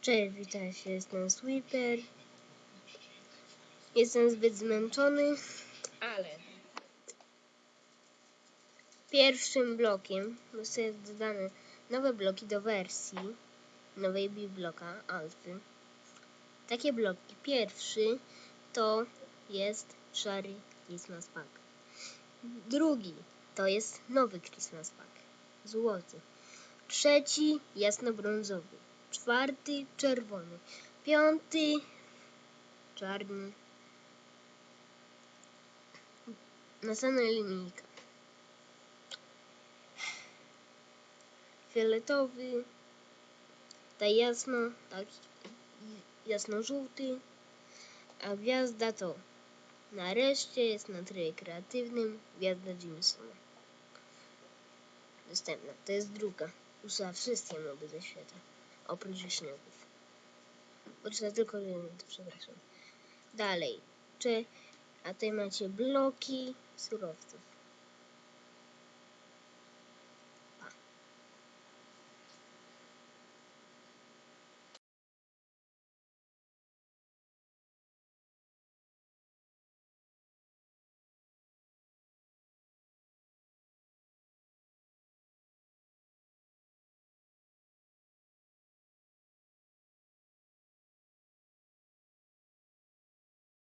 Cześć, witajcie, jestem Sweeper. Jestem zbyt zmęczony, ale pierwszym blokiem zostały dodane nowe bloki do wersji nowej bibloka alfy. Takie bloki. Pierwszy to jest szary Christmas Pack. Drugi to jest nowy Christmas Pack. Złoty. Trzeci jasnobrązowy. Czwarty czerwony. Piąty czarny. Następna linijka. Fioletowy. Ta jasno, tak jasno-żółty. A gwiazda to nareszcie jest na trybie kreatywnym gwiazda Jamesona. Następna, to jest druga. Usuwa wszystkie moby ze świata, oprócz wieśniaków. Poczyta tylko jeden, to przepraszam. Dalej, czy, a tutaj macie bloki surowców.